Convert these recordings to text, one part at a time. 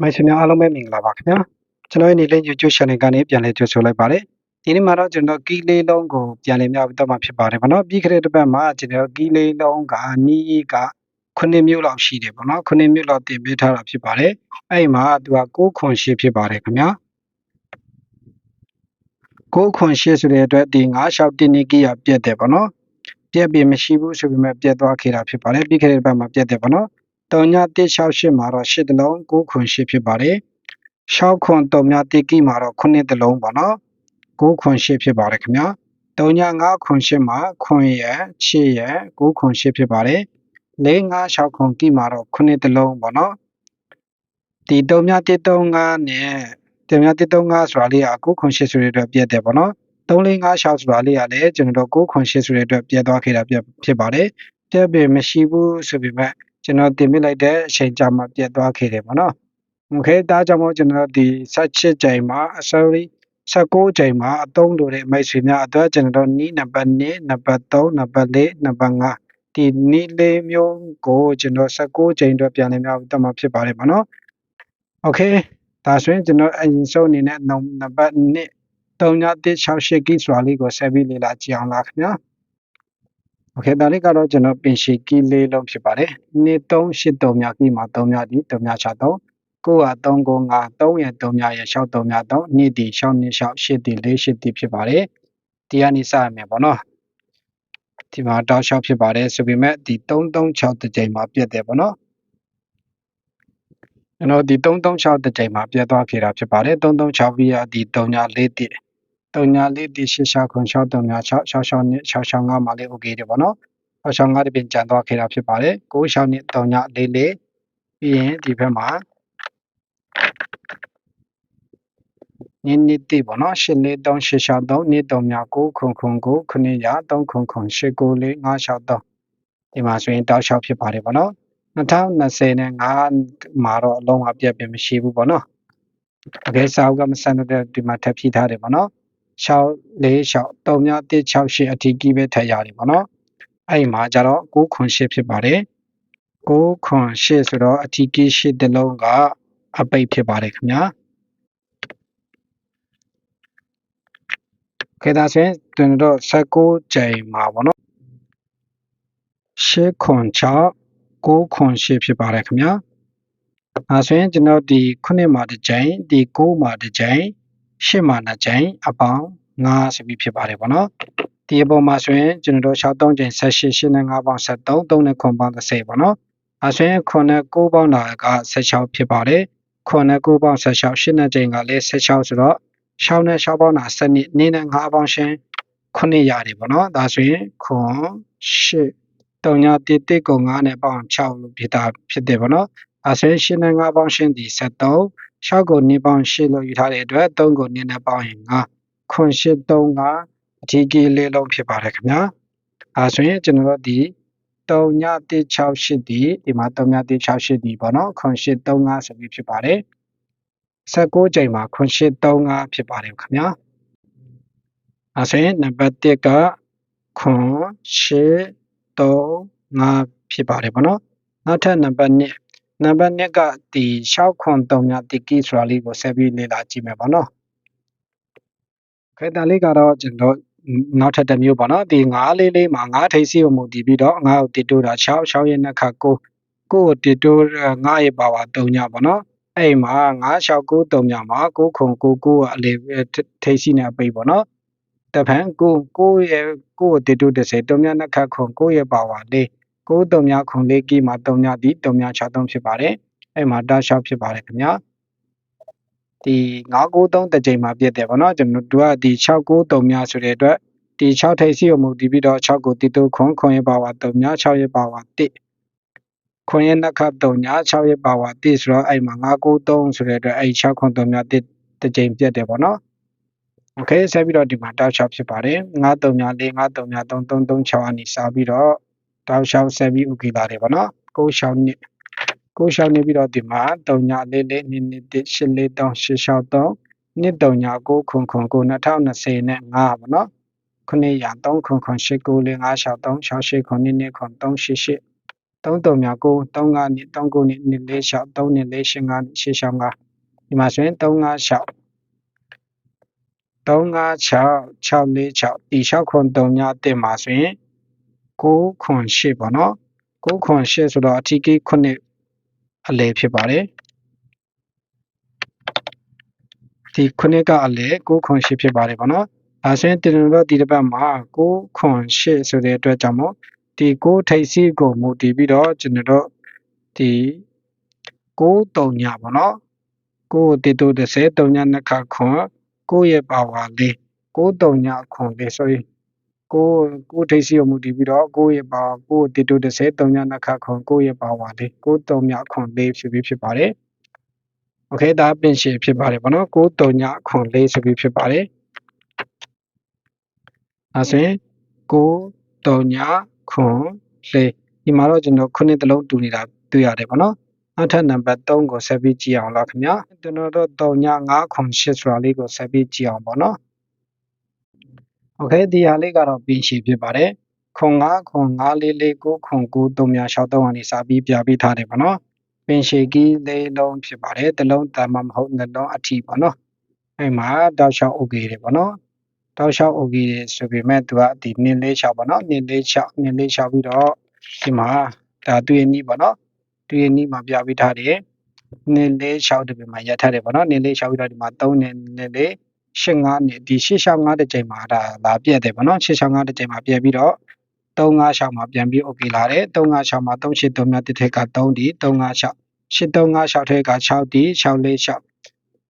မိုက်ဆွေများအားလုံးပဲမင်္ဂလာပါခင်ဗျာကျွန်တော်ရဲ့နေလေး YouTube channel ကနေပြန်လည်ကြိုဆိုလိုက်ပါတယ်ဒီနေ့မှာတော့ကျွန်တော်ကီးလေးလုံးကိုပြန်လည်မြောက်တော့မှာဖြစ်ပါတယ်ဗောနော်ပြီးခဲ့တဲ့တစ်ပတ်မှာကျွန်တော်ကီးလေးလုံးကနီးက9မြို့လောက်ရှိတယ်ဗောနော်9မြို့လောက်တင်ပေးထားတာဖြစ်ပါတယ်အဲ့မှာသူက6ခွန်ရှိဖြစ်ပါတယ်ခင်ဗျာ6ခွန်ရှိဆိုတဲ့အတွက်ဒီ9ရှောက်တင်းနီကီးရပြက်တယ်ဗောနော်ပြက်ပြီးမရှိဘူးဆိုပေမဲ့ပြက်သွားခဲ့တာဖြစ်ပါတယ်ပြီးခဲ့တဲ့တစ်ပတ်မှာပြက်တယ်ဗောနော် တောင်ည168မှာတော့8တလုံး9ခွန်8ဖြစ်ပါတယ်6ခွန်တောင်ည1ကီမှာတော့9တလုံးပေါ့နော်9ခွန်8ဖြစ်ပါတယ်ခင်ဗျာတောင်ည9ခွန်8မှာခွန်ရ8ရ9ခွန်8ဖြစ်ပါတယ်4 5 6ခွန်ကီမှာတော့9တလုံးပေါ့နော်ဒီတောင်ည135နဲ့တောင်ည135ဆိုတာလေးက9ခွန်8ဆိုတဲ့အတွက်ပြည့်တယ်ပေါ့နော်3456ဆိုတာလေးကလည်းကျွန်တော်တို့9ခွန်8ဆိုတဲ့အတွက်ပြည့်သွားခဲ့တာဖြစ်ပါတယ်ပြည့်ပေမရှိဘူးဆိုပေမဲ့ ကျွန်တော်တင်ပြလိုက်တဲ့အချိန်ကြာမှပြတ်သွားခဲ့တယ်ပေါ့နော်။ Okay ဒါကြောင့်မို့ကျွန်တော်ဒီ16ကြိမ်မှာ sorry 16ကြိမ်မှာအသုံးလိုတဲ့မိတ်ဆွေများအတွက်ကျွန်တော်နီးနံပါတ်2နံပါတ်3နံပါတ်4နံပါတ်5ဒီနီးလေးမျိုးကိုကျွန်တော်16ကြိမ်အတွက်ပြန်လည်များတတ်မှာဖြစ်ပါတယ်ပေါ့နော်။ Okay ဒါဆိုရင်ကျွန်တော်အရင်ဆုံးအနေနဲ့နံပါတ်2 3968 gig ဆိုတာလေးကိုဆက်ပြီးလေ့လာကြည့်အောင်လားခင်ဗျာ။ Okay ဒါလေးကတော့ကျွန်တော်ပင်ရှီကီးလေးလုံးဖြစ်ပါတယ်။နေ့383မြကီးမှာ3မြဒီ3မြ63 935 3ရ3မြရ63မြ3နေ့ဒီ6နှစ်6 8ဒီ4 8ဒီဖြစ်ပါတယ်။ဒီကနေစရမယ်ပေါ့နော်။ဒီမှာတောက်လျှောက်ဖြစ်ပါတယ်ဆိုပေမဲ့ဒီ336တစ်ကြိမ်မှာပြတ်တယ်ပေါ့နော်။ကျွန်တော်ဒီ336တစ်ကြိမ်မှာပြတ်သွားခဲ့တာဖြစ်ပါတယ်336ပြီးရဒီ3ည4တိ 3ည4တိ6ခွန်6 3ည6 6 6နှစ်6 6 5မှာလေး okay တယ်ပေါ့နော်6 6 5တပြင်ကြံသွားခဲ့တာဖြစ်ပါတယ်9 6နှစ်3ည4 4ပြီးရင်ဒီဘက်မှာနင်းနစ်တိပေါ့နော်8 4 3 8 6 3နှစ်3ည9ခွန်ခွန်9ခုနှစ်ရ3ခွန်ခွန်8 9 4 5 6 3ဒီမှာဆိုရင်တောက်လျှောက်ဖြစ်ပါတယ်ပေါ့နော်2020နဲ့5မှာတော့အလုံးအပြတ်ပဲမရှိဘူးပေါ့နော်။အကဲစာအုပ်ကမဆန်တဲ့ဒီမှာထပ်ဖြည့်ထားတယ်ပေါ့နော်။ 6 4 6 3မြ1 6 8အထီးကြီးပဲထည့်ရတယ်ပေါ့နော်။အဲ့မှာကျတော့9ခွန်8ဖြစ်ပါတယ်။9ခွန်8ဆိုတော့အထီးကြီး8တလုံးကအပိတ်ဖြစ်ပါတယ်ခင်ဗျာ။ခေဒါဆိုရင်ကျွန်တော်တို့16ကြိမ်မှာပေါ့နော်8ခွန်6 9ခွန်8ဖြစ်ပါတယ်ခင်ဗျာအဲဆိုရင်ကျွန်တော်ဒီ9မှာတစ်ကြိမ်ဒီ9မှာတစ်ကြိမ် 10မှာ2ကြိမ်အပေါင်း5ဆိုပြီးဖြစ်ပါတယ်ပေါ့နော်ဒီအပေါ်မှာဆိုရင်ကျွန်တော်တို့63ကြိမ်18 8နဲ့5ပေါင်း73 3နဲ့ခွန်ပေါင်း30ပေါ့နော်အဲဆိုရင်9နဲ့9ပေါင်းတာက16ဖြစ်ပါတယ်9နဲ့9ပေါင်း16 8နဲ့ကြိမ်ကလည်း16ဆိုတော့6နဲ့6ပေါင်းတာ7နှစ်နေနဲ့5ပေါင်းရှင်9ရတယ်ပေါ့နော်ဒါဆိုရင်ခွန်8 3ည1 1ကုန်9နဲ့ပေါင်း6လို့ဖြစ်တာဖြစ်တယ်ပေါ့နော်အဲဆိုရင်8နဲ့5ပေါင်းရှင်းဒီ73 6ကို2ပေါင်း8လို့ယူထားတဲ့အတွက်3ကို2နဲ့ပေါင်းရင်5ခွန်8 3ကအထီးကြီးလေးလုံးဖြစ်ပါတယ်ခင်ဗျာအဲဆိုရင်ကျွန်တော်တို့ဒီ3ည168ဒီဒီမှာ3ည168ဒီပေါ့နော်ခွန်8 35ဆိုပြီးဖြစ်ပါတယ်16ချိန်မှာခွန်8 35ဖြစ်ပါတယ်ခင်ဗျာအဲဆိုရင်နံပါတ်1ကခွန်8 3 5ဖြစ်ပါတယ်ပေါ့နော်နောက်ထပ်နံပါတ်2 နံပါတ်2ကဒီ6ခွန်3မြတိကီဆိုတာလေးကိုဆက်ပြီးလေ့လာကြည့်မယ်ပေါ့နော်ခဲတန်လေးကတော့ကျွန်တော်နောက်ထပ်တစ်မျိုးပေါ့နော်ဒီ9လေးလေးမှာ9ထိပ်စီကိုမူတည်ပြီးတော့9ကိုတစ်တိုးတာ6 6ရဲ့နှစ်ခါ9 9ကိုတစ်တိုး9ရဲ့ပါဝါ3ညပေါ့နော်အဲ့မှာ9 6 9 3ညမှာ9ခွန်9 9ကအလေးထိပ်စီနဲ့အပိတ်ပေါ့နော်တဖန်ကိုကိုရဲ့ကိုတေတု30တုံမြနှစ်ခတ်ခွန်ကိုရဲ့ပါဝါလေး ကိုတုံမြခွန်လေးကီမှာတုံမြဒီတုံမြ63ဖြစ်ပါတယ်အဲ့မှာတာရှောက်ဖြစ်ပါတယ်ခင်ဗျာဒီ993တစ်ကြိမ်မှာပြည့်တယ်ဗောနော်ကျွန်တော်တို့ကဒီ693မြဆိုတဲ့အတွက်ဒီ6ထိပ်စီကိုမူတည်ပြီးတော့6ကိုတီတုခွန်ခွန်ရဲ့ပါဝါ3မြ6ရဲ့ပါဝါ1ခွန်ရဲ့နှစ်ခတ်3ည6ရဲ့ပါဝါ1ဆိုတော့အဲ့မှာ993ဆိုတဲ့အတွက်အဲ့6ခွန်3မြ1တစ်ကြိမ်ပြည့်တယ်ဗောနော်โอเคဆက်ပြီးတော့ဒီမှာတောက်လျှောက်ဖြစ်ပါတယ်93ညာ4 93ညာ3 336အနေစပြီးတော့ တောက်လျှောက်ဆက်ပြီးဥကိလာတယ်ဗောနော်ကိုရှောင်းနှစ်ကိုရှောင်းနေပြီးတော့ဒီမှာ3ညာ4 4 2 2 1 8 4 3 8 6 3နှစ်3ညာ9ခွန်ခွန်9 2020နဲ့5ဗောနော်ခုနှစ်ရာ3ခွန်ခွန်8 9 4 5 6 3 6 8ခွန်2 2ခွန်3 8 8 3 3မြ9 3 5နှစ်3 9နှစ်2 4 6 3နှစ်4 8 5နှစ်8 6 5ဒီမှာဆိုရင်3 5 6 3 5 6 6 4 6ဒီ6ခွန်3ညတင်မှာဆိုရင် 9ခွန်8ပေါ့နော်9ခွန်8ဆိုတော့အထီးကိခုနှစ်အလဲဖြစ်ပါတယ်ဒီခုနှစ်ကအလဲ9ခွန်8ဖြစ်ပါတယ်ပေါ့နော်အဲဆိုရင်တင်တော့ဒီတစ်ပတ်မှာ9ခွန်8ဆိုတဲ့အတွက်ကြောင့်မို့ဒီ9ထိပ်စီးကိုမူတည်ပြီးတော့ကျွန်တော်တို့ဒီ9တုံညပေါ့နော်9တေတို30တုံညနှစ်ခါခွန်9ရဲ့ပါဝါလေး9တုံညခွန်လေး sorry ကိုကိုထိတ်စီကိုမူတည်ပြီးတော့ကိုရဲ့ပါကိုတီတို30 3ညနှစ်ခါခွန်ကိုရဲ့ပါဝါလေးကို3ညခွန်လေးဖြစ်ပြီးဖြစ်ပါတယ်โอเคဒါပင်ရှည်ဖြစ်ပါတယ်ဗောနော်ကို3ညခွန်လေးဆိုပြီးဖြစ်ပါတယ်အဲဆိုရင်ကို3ညခွန်လေးဒီမှာတော့ကျွန်တော်ခုနှစ်တလုံးတူနေတာတွေ့ရတယ်ဗောနော်နောက်ထပ်နံပါတ်3ကိုဆက်ပြီးကြည့်အောင်လားခင်ဗျာကျွန်တော်တို့3ည5ခွန်8ဆိုတာလေးကိုဆက်ပြီးကြည့်အောင်ဗောနော် โอเคဒီဟာလေးကတော့ပြင်ရှည်ဖြစ်ပါတယ်ခွန်9ခွန်9လေးလေး9ခွန်9 3များ6 3ကနေစပြီးပြပြီးထားတယ်ဗောနော်ပင်ရှည်ကီးလေးလုံးဖြစ်ပါတယ်တစ်လုံးတမ်းမမဟုတ်နှလုံးအထီးဗောနော်အဲ့မှာတောက်လျှောက် okay တယ်ဗောနော်တောက်လျှောက် okay ဆိုပေမဲ့သူကဒီနင်းလေး6ဗောနော်နင်းလေး6နင်းလေး6ပြီးတော့ဒီမှာဒါတွေ့ရနည်းဗောနော်တွေ့ရနည်းမှာပြပြီးထားတယ်နင်းလေး6တပင်မှာရထားတယ်ဗောနော်နင်းလေး6ပြီးတော့ဒီမှာ3နင်းနင်းလေး 85နှစ်ဒီ665တစ်ချိန်မှာဒါလာပြက်တယ်ဗောနော်665တစ်ချိန်မှာပြက်ပြီးတော့356မှာပြန်ပြီး okay လာတယ်356မှာ383မြတ်တစ်ထက်က3ဒီ356 8356ထက်က6ဒီ646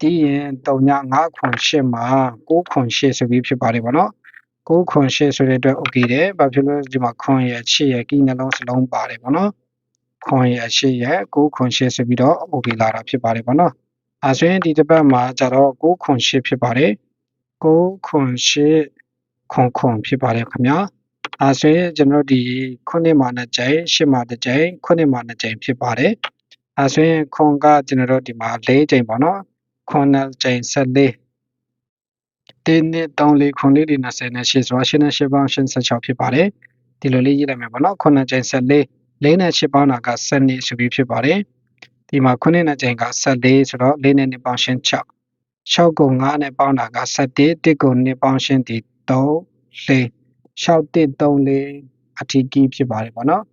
ဒီရင်39ခွန်8မှာ9ခွန်8ဆိုပြီးဖြစ်ပါတယ်ဗောနော်9ခွန်8ဆိုတဲ့အတွက် okay တယ်ဘာဖြစ်လို့ဒီမှာခွန်ရဲ့8ရဲ့ကိနှလုံးစလုံးပါတယ်ဗောနော်ခွန်ရဲ့8ရဲ့9ခွန်8ဆိုပြီးတော့ okay လာတာဖြစ်ပါတယ်ဗောနော် အဲဆိုရင်ဒီတစ်ပတ်မှာကျတော့9ခွန်8ဖြစ်ပါတယ်9ခွန်8ခွန်ခွန်ဖြစ်ပါတယ်ခင်ဗျာအဲဆိုရင်ကျွန်တော်ဒီခုနှစ်မှာနှစ်ကြိမ်ရှစ်မှာတစ်ကြိမ်ခုနှစ်မှာနှစ်ကြိမ်ဖြစ်ပါတယ်အဲဆိုရင်ခွန်ကကျွန်တော်တို့ဒီမှာ၄ကြိမ်ပေါ့နော်ခွန်နှစ်ကြိမ်14တင်းနှစ်3လေးခွန်လေးဒီ20နဲ့8ဆိုတော့8နဲ့8ပေါင်း86ဖြစ်ပါတယ်ဒီလိုလေးရေးလိုက်မယ်ပေါ့နော်ခွန်နှစ်ကြိမ်14လေးနဲ့8ပေါင်းတာက7နှစ်ဆိုပြီးဖြစ်ပါတယ် ဒီမှာခုနှစ်နဲ့ကြိမ်က14ဆိုတော့၄နဲ့2ပေါင်းရှင်း6 6ကို9နဲ့ပေါင်းတာက7 1ကို2ပေါင်းရှင်းဒီ3 4 6134အထီးကြီးဖြစ်ပါတယ်ပေါ့နော်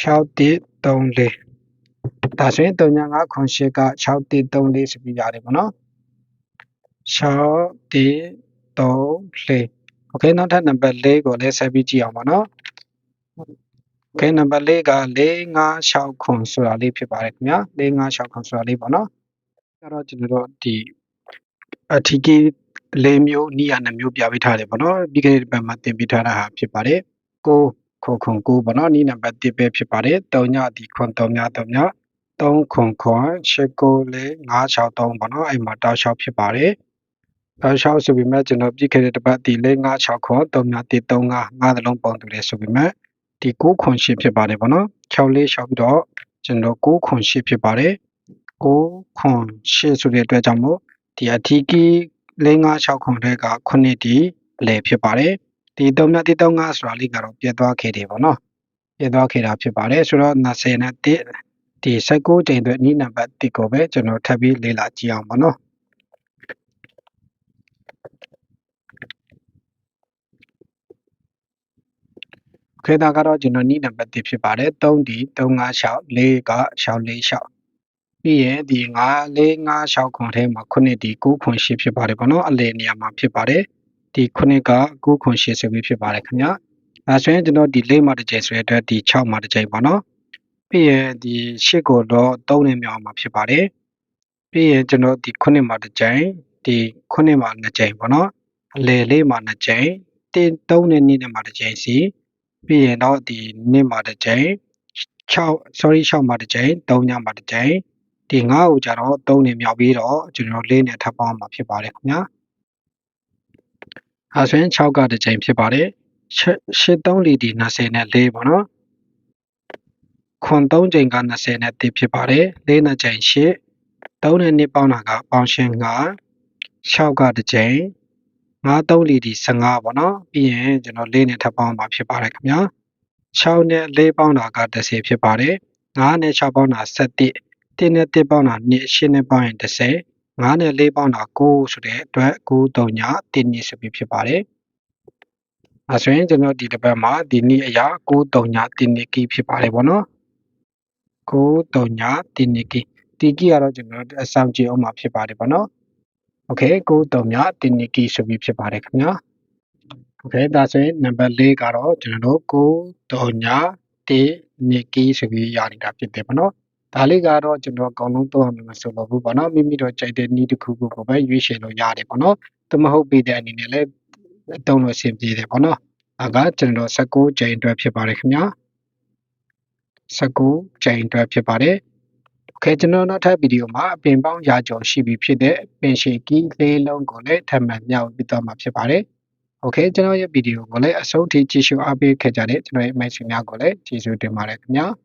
6134ဒါဆိုရင်35ခွန်8က6134ဆိုပြီးရတယ်ပေါ့နော်6134โอเคနောက်ထပ်နံပါတ်4ကိုလည်းဆက်ပြီးကြည့်အောင်ပါနော် โอเคနံပါတ်4က456ခွန်ဆိုတာလေးဖြစ်ပါတယ်ခင်ဗျာ456ခွန်ဆိုတာလေးပေါ့နော်အဲ့တော့ကျွန်တော်တို့ဒီအထီးကြီးလေးမျိုးနီးရနှမျိုးပြပေးထားတယ်ပေါ့နော်ပြီးခဲ့တဲ့ဘက်မှာတင်ပြထားတာဟာဖြစ်ပါတယ်ကိုခွန်ခွန်ကိုပေါ့နော်နီးနံပါတ်1ပဲဖြစ်ပါတယ်3ညဒီခွန်3ည3ည3ခွန်ခွန်8ကိုလေး963ပေါ့နော်အဲ့မှာတောက်လျှောက်ဖြစ်ပါတယ်တောက်လျှောက်ဆိုပြီးမှကျွန်တော်ပြခဲ့တဲ့တပတ်ဒီလေး96ခွန်3ည1 3 5 5သလုံးပေါင်းတူတယ်ဆိုပြီးမှ ဒီ9ခွန်8ဖြစ်ပါတယ်ပေါ့နော်6လေးလျှောက်ပြီးတော့ကျွန်တော်9ခွန်8ဖြစ်ပါတယ်9ခွန်8ဆိုတဲ့အတွက်ကြောင့်မို့ဒီအထီးကြီး556ခုထဲကခုနှစ်ဒီအလဲဖြစ်ပါတယ်ဒီ3မြတ်တိ35ဆိုတာလေးကတော့ပြတ်သွားခဲ့တယ်ပေါ့နော်ပြတ်သွားခဲ့တာဖြစ်ပါတယ်ဆိုတော့20နဲ့1ဒီ16ချိန်အတွက်နီးနံပါတ်1ကိုပဲကျွန်တော်ထပ်ပြီးလေ့လာကြည့်အောင်ပေါ့နော် ခေတာကတော့ကျွန်တော်နီးနံပါတ်1ဖြစ်ပါတယ်3ဒီ356 4က646ပြီးရင်ဒီ9 4 5 6ခွန်ထဲမှာခုနှစ်ဒီ9ခွန်8ဖြစ်ပါတယ်ပေါ့နော်အလယ်နေရာမှာဖြစ်ပါတယ်ဒီခုနှစ်က9ခွန်8ဆိုပြီးဖြစ်ပါတယ်ခင်ဗျာအဲဆိုရင်ကျွန်တော်ဒီ၄မှာတစ်ကြိမ်ဆိုတဲ့အတွက်ဒီ6မှာတစ်ကြိမ်ပေါ့နော်ပြီးရင်ဒီ8ကိုတော့3နဲ့မြောက်မှာဖြစ်ပါတယ်ပြီးရင်ကျွန်တော်ဒီခုနှစ်မှာတစ်ကြိမ်ဒီခုနှစ်မှာ2ကြိမ်ပေါ့နော်အလယ်လေးမှာ2ကြိမ်တင်း3နဲ့2နဲ့မှာတစ်ကြိမ်စီ ပြီးရင်တော့ဒီနှစ်မှာတစ်ကြိမ်6 sorry 6မှာတစ်ကြိမ်3ညမှာတစ်ကြိမ်ဒီ9ကိုကြတော့3နဲ့မြောက်ပြီးတော့ကျွန်တော်4နဲ့ထပ်ပေါင်းမှာဖြစ်ပါတယ်ခင်ဗျာအဲဆိုရင်6ကတစ်ကြိမ်ဖြစ်ပါတယ်8 3လီဒီ20နဲ့4ပေါ့နော်ခွန်3ချိန်က20နဲ့1ဖြစ်ပါတယ်4နဲ့ချိန်8 3နဲ့2ပေါင်းတာကပေါင်းရှင်းက6ကတစ်ချိန် 5 3လီဒီ15ပေါ့နော်ပြီးရင်ကျွန်တော်4နဲ့ထပ်ပေါင်းမှာဖြစ်ပါတယ်ခင်ဗျာ6နဲ့4ပေါင်းတာက30ဖြစ်ပါတယ်9နဲ့6ပေါင်းတာ7 1နဲ့1ပေါင်းတာ2 8နဲ့ပေါင်းရင်30 9နဲ့4ပေါင်းတာ9ဆိုတဲ့အတွက်9 3ည1နည်းဆိုပြီးဖြစ်ပါတယ်အဲဆိုရင်ကျွန်တော်ဒီတစ်ပတ်မှာဒီနည်းအရာ9 3ည1နည်းကီဖြစ်ပါတယ်ဗောနော်9 3ည1နည်းကီဒီကီကတော့ကျွန်တော်အဆောင်ကြည့်အောင်မှာဖြစ်ပါတယ်ဗောနော် โอเค9 3ည1နည်းကီဆိုပြီးဖြစ်ပါတယ်ခင်ဗျာโอเคဒါဆိုရင်နံပါတ်4ကတော့ကျွန်တော်တို့9 3ည1နည်းကီဆိုပြီးရနေတာဖြစ်တယ်ဗောနော်ဒါလေးကတော့ကျွန်တော်အကောင်လုံးတော့မှာမဆိုလို့ဘူးပေါ့နော်မိမိတို့ကြိုက်တဲ့နည်းတစ်ခုခုကိုပဲရွေးချယ်လို့ရတယ်ပေါ့နော်တမဟုတ်ပေးတဲ့အနေနဲ့လည်းတုံးလို့အဆင်ပြေတယ်ပေါ့နော်ဒါကကျွန်တော်19ကြိမ်အတွက်ဖြစ်ပါတယ်ခင်ဗျာ19ကြိမ်အတွက်ဖြစ်ပါတယ် ကဲ့ကျွန်တော်နောက်ထပ်ဗီဒီယိုမှာအပင်ပေါင်းရာကျော်ရှိပြီဖြစ်တဲ့ပင်ရှင်ကီးလေးလုံးကိုလည်းထပ်မံမျှဝေပေးသွားမှာဖြစ်ပါတယ်။ Okay ကျွန်တော်ရဲ့ဗီဒီယိုကိုလည်းအဆုံးထိကြည့်ရှုအားပေးခဲ့ကြတဲ့ကျွန်တော်ရဲ့မိတ်ဆွေများကိုလည်းကျေးဇူးတင်ပါတယ်ခင်ဗျာ။